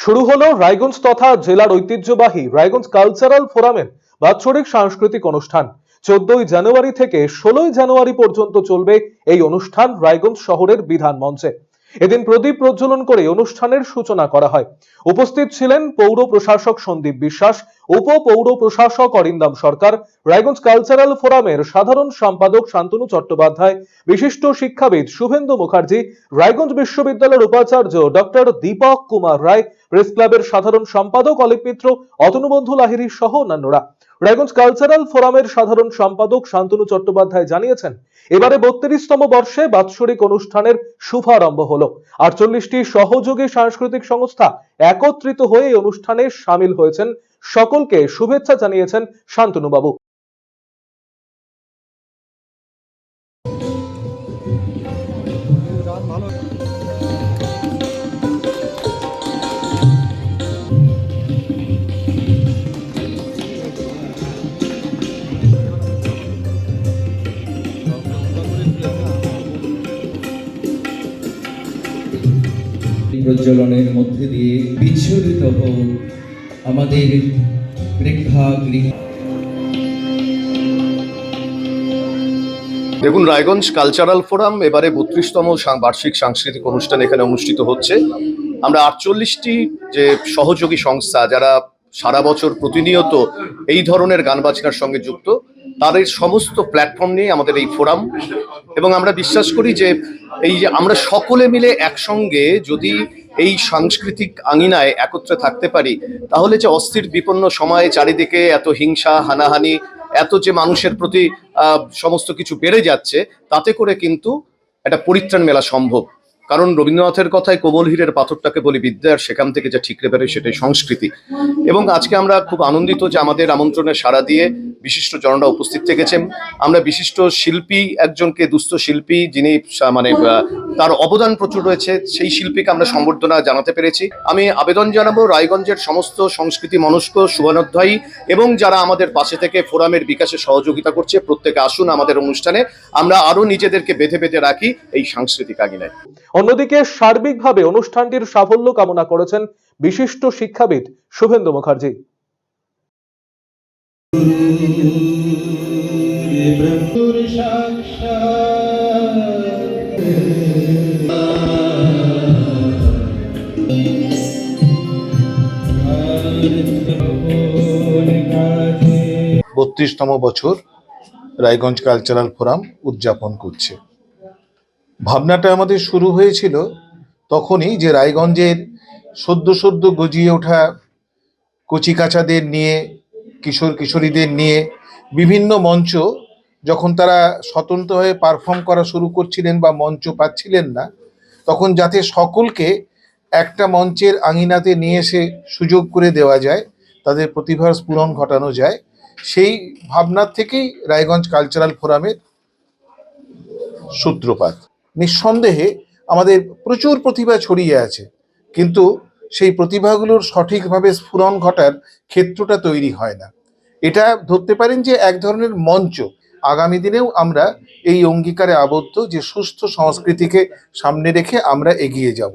শুরু হলো রায়গঞ্জ তথা জেলার ঐতিহ্যবাহী রায়গঞ্জ কালচারাল ফোরামের বাৎসরিক সাংস্কৃতিক অনুষ্ঠান। চোদ্দই জানুয়ারি থেকে ষোলোই জানুয়ারি পর্যন্ত চলবে এই অনুষ্ঠান রায়গঞ্জ শহরের বিধান মঞ্চে। এদিন প্রদীপ প্রজ্বলন করে অনুষ্ঠানের সূচনা করা হয়। উপস্থিত ছিলেন পৌর প্রশাসক সন্দীপ বিশ্বাস, উপ পৌর প্রশাসক অরিন্দম সরকার, রায়গঞ্জ কালচারাল ফোরামের সাধারণ সম্পাদক শান্তনু চট্টোপাধ্যায়, বিশিষ্ট শিক্ষাবিদ শুভেন্দু মুখার্জি, রায়গঞ্জ বিশ্ববিদ্যালয়ের উপাচার্য ডক্টর দীপক কুমার রায়, প্রেস ক্লাবের সাধারণ সম্পাদক অলিপ মিত্র অতনুবন্ধু লাহিড়ী সহ অন্যান্যরা। রায়গঞ্জ কালচারাল ফোরামের সাধারণ সম্পাদক শান্তনু চট্টোপাধ্যায় জানিয়েছেন, এবারে বত্রিশতম বর্ষে বাৎসরিক অনুষ্ঠানের শুভারম্ভ হলো। আটচল্লিশটি সহযোগী সাংস্কৃতিক সংস্থা একত্রিত হয়ে এই অনুষ্ঠানে সামিল হয়েছেন। সকলকে শুভেচ্ছা জানিয়েছেন শান্তনুবাবু। প্রজ্বলনের মধ্যে দিয়ে বিচ্ছুরিত হোক আমাদের প্রেক্ষাগৃহ। দেখুন, রায়গঞ্জ কালচারাল ফোরাম এবারে বত্রিশতম বার্ষিক সাংস্কৃতিক অনুষ্ঠান এখানে অনুষ্ঠিত হচ্ছে। আমরা আটচল্লিশটি যে সহযোগী সংস্থা, যারা সারা বছর প্রতিনিয়ত এই ধরনের গান বাজনার সঙ্গে যুক্ত, তাদের সমস্ত প্ল্যাটফর্ম নিয়ে আমাদের এই ফোরাম। এবং আমরা বিশ্বাস করি যে এই যে আমরা সকলে মিলে একসঙ্গে যদি এই সাংস্কৃতিক আঙিনায় একত্রে থাকতে পারি, তাহলে যে অস্থির বিপন্ন সময়ে চারিদিকে এত হিংসা, হানাহানি, এত যে মানুষের প্রতি সমস্ত কিছু বেড়ে যাচ্ছে, তাতে করে কিন্তু একটা পরিত্রাণ মেলা সম্ভব। কারণ রবীন্দ্রনাথের কথায় কোমল হীরের পাথরটাকে বলি বিদ্যা, আর সেখান থেকে যা ঠিকরে বেরোয় সেটাই সংস্কৃতি। এবং আজকে আমরা খুব আনন্দিত যে আমাদের আমন্ত্রণে সাড়া দিয়ে বিশিষ্ট জনরা উপস্থিত থেকেছেন। আমরা বিশিষ্ট শিল্পী, একজনকে দুস্থ শিল্পী যিনি মানে তার অবদান প্রচুর রয়েছে, সেই শিল্পীকে আমরা সম্বর্ধনা জানাতে পেরেছি। আমি আবেদন জানাব রায়গঞ্জের সমস্ত সংস্কৃতি মনস্ক শুভানোধ্যায়ী এবং যারা আমাদের পাশে থেকে ফোরামের বিকাশে সহযোগিতা করছে, প্রত্যেকে আসুন আমাদের অনুষ্ঠানে। আমরা আরও নিজেদেরকে বেঁধে বেঁধে রাখি এই সাংস্কৃতিক আঙিনায়। অন্যদিকে সার্বিকভাবে অনুষ্ঠানটির সাফল্য কামনা করেছেন বিশিষ্ট শিক্ষাবিদ শুভেন্দু মুখার্জি। বত্রিশতম বছর রায়গঞ্জ কালচারাল ফোরাম উদযাপন করছে। ভাবনাটা আমাদের শুরু হয়েছিল তখনই যে রায়গঞ্জের সদ্য সদ্য গজিয়ে ওঠা কচিকাচাদের নিয়ে, কিশোর কিশোরীদের নিয়ে বিভিন্ন মঞ্চ যখন তারা স্বতন্ত্র হয়ে পারফর্ম করা শুরু করছিলেন বা মঞ্চ পাচ্ছিলেন না, তখন যাতে সকলকে একটা মঞ্চের আঙিনাতে নিয়ে এসে সুযোগ করে দেওয়া যায়, তাদের প্রতিভার স্ফুরণ ঘটানো যায়, সেই ভাবনার থেকেই রায়গঞ্জ কালচারাল ফোরামের সূত্রপাত। নিঃসন্দেহে আমাদের প্রচুর প্রতিভা ছড়িয়ে আছে। কিন্তু সেই প্রতিভাগুলোর সঠিকভাবে স্ফুরণ ঘটার ক্ষেত্রটা তৈরি হয় না। এটা ধরতে পারেন যে এক ধরনের মঞ্চ। আগামী দিনেও আমরা এই অঙ্গীকারে আবদ্ধ যে সুস্থ সংস্কৃতিকে সামনে রেখে আমরা এগিয়ে যাব।